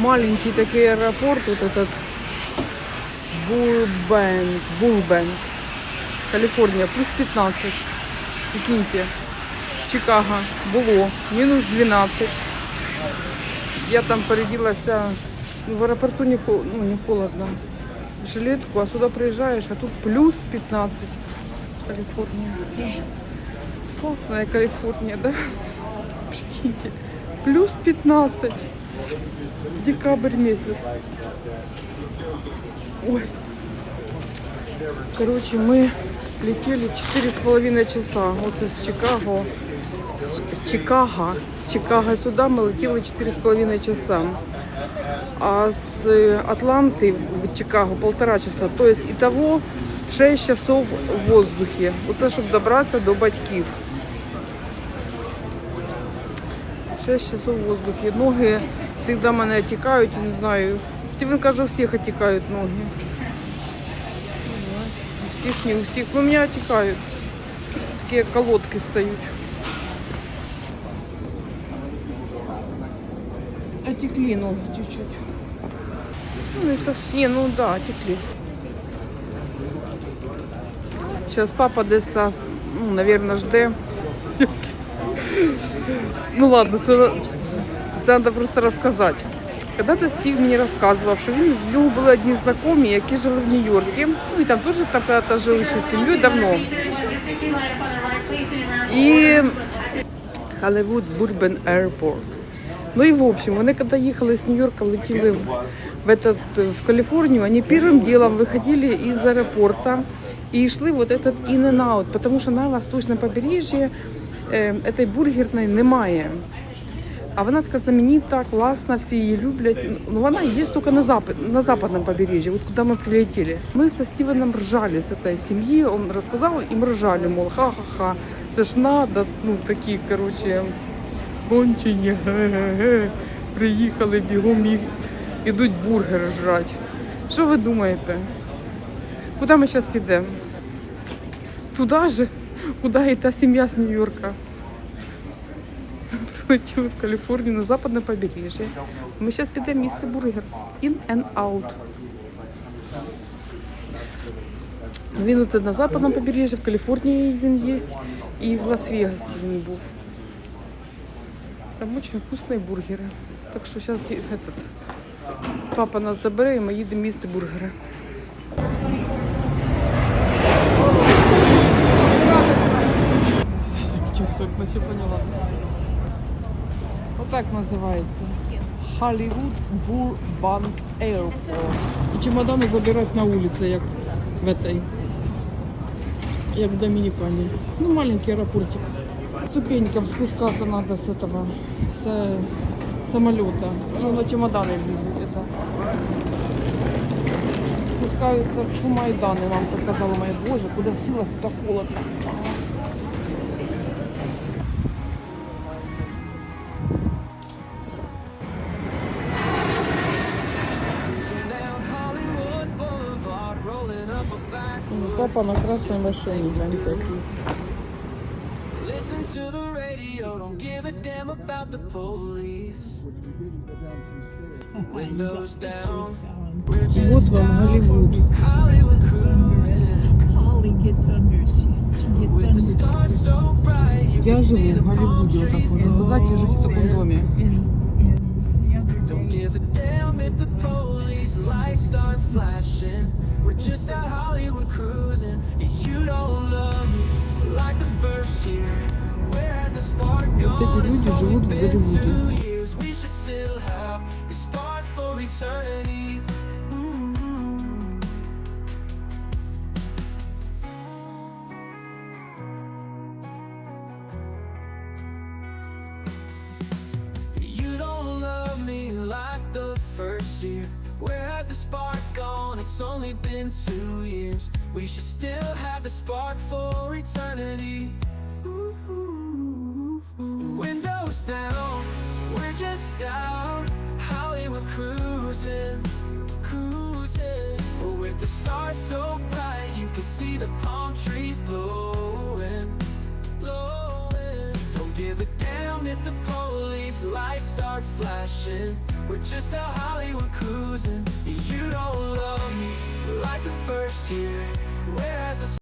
маленький такий аэропорт, вот этот Бурбэнк, Бурбэнк, Калифорния, плюс 15. Прикиньте, в Чикаго було мінус 12. Я там переділася, ну, в аеропорту не, хо- ну, не холодно. В жилетку, а сюди приїжджаєш, а тут плюс 15. Калифорния. Классная Калифорния, да? Прикиньте, плюс 15. Декабрь месяц. Ой. Короче, мы летели четыре с половиной часа. Вот из Чикаго. С- С Чикаго. С Чикаго сюда мы летели четыре с половиной часа. А с э, Атланты в Чикаго полтора часа. То есть итого 6 часов в воздухе. Оце, щоб добратися до батьків. 6 часов в воздухе. Ноги завжди мене тікають, не знаю. Стівен каже, у всіх отікають ноги. У всіх, не у всіх. Ну, у мене отікають. Такі колодки стають. Отекли ноги чуть-чуть. Ну, не совсем. Не, ну да, отекли. Сейчас папа десь, ну, наверное, жде. Ну ладно, це, це треба просто розказати. Когда-то Стів мені розказував, що він в нього були одні знайомі, які жили в Нью-Йорку. Ну і там теж там когда-то жили ще з сім'єю давно. І Холливуд Бурбен Аirport. Ну и в общем, вони когда їхали з Нью-Йорка, летіли в, в, этот, в Калифорнию, они первым делом выходили из аэропорта и шли вот этот in and out, потому що на восточному побережжі е, этой бургерної немає. А вона така знаменита, класна, всі її люблять. Ну вона є тільки на запад, на западном побережье, вот куда мы прилетели. Мы со Стивеном ржали с этой семьи, он рассказал, им ржали, мол, ха-ха-ха, це ж надо, ну такі, короче, кончені, ге-ге-ге, приїхали бігом і ідуть бургер жрать. Що ви думаєте? Куди ми зараз підемо? Туди же, куди і та сім'я з Нью-Йорка. Прилетіли в Каліфорнію на западне побережжя. Ми зараз підемо їсти бургер. In and out. Він оце на западному побережжі, в Каліфорнії він є, і в Лас-Вегасі він був. Там дуже вкусні бургери. Так що зараз этот, папа нас забере і ми їдемо їсти бургери. Чё-то наче поняла. Вот так называется. Hollywood Burbank Airport. І чемодани забирать на улице, як в этой, як в Доминикане. Ну, маленький аэропортик. Ступенькам спускаться надо с этого, с самолета. Ну, на чемоданы влезут это. Спускаются в Чумайданы, мамка сказала моя, боже, куда сила, туда холодно. Папа на красной машине, глянь, какие. Listen to the radio, don't give a damn about the police. Windows down. Вот вам Голливуд. Я живу в Голливуде, вот так можно сказать, и жить в таком доме. Don't give a damn if the police lights start flashing. We're just at Hollywood cruising, you don't love me like the first year. Where has the spark gone? It's only been two years. We should still have a spark for eternity. It's only been two years. We should still have the spark for eternity. Windows down, we're just out. Hollywood cruising, cruising. With the stars so bright, you can see the palm trees blowing, blowing. Don't give a damn if the police lights start flashing. We're just out Hollywood cruising. You don't love me like the first year. Where has the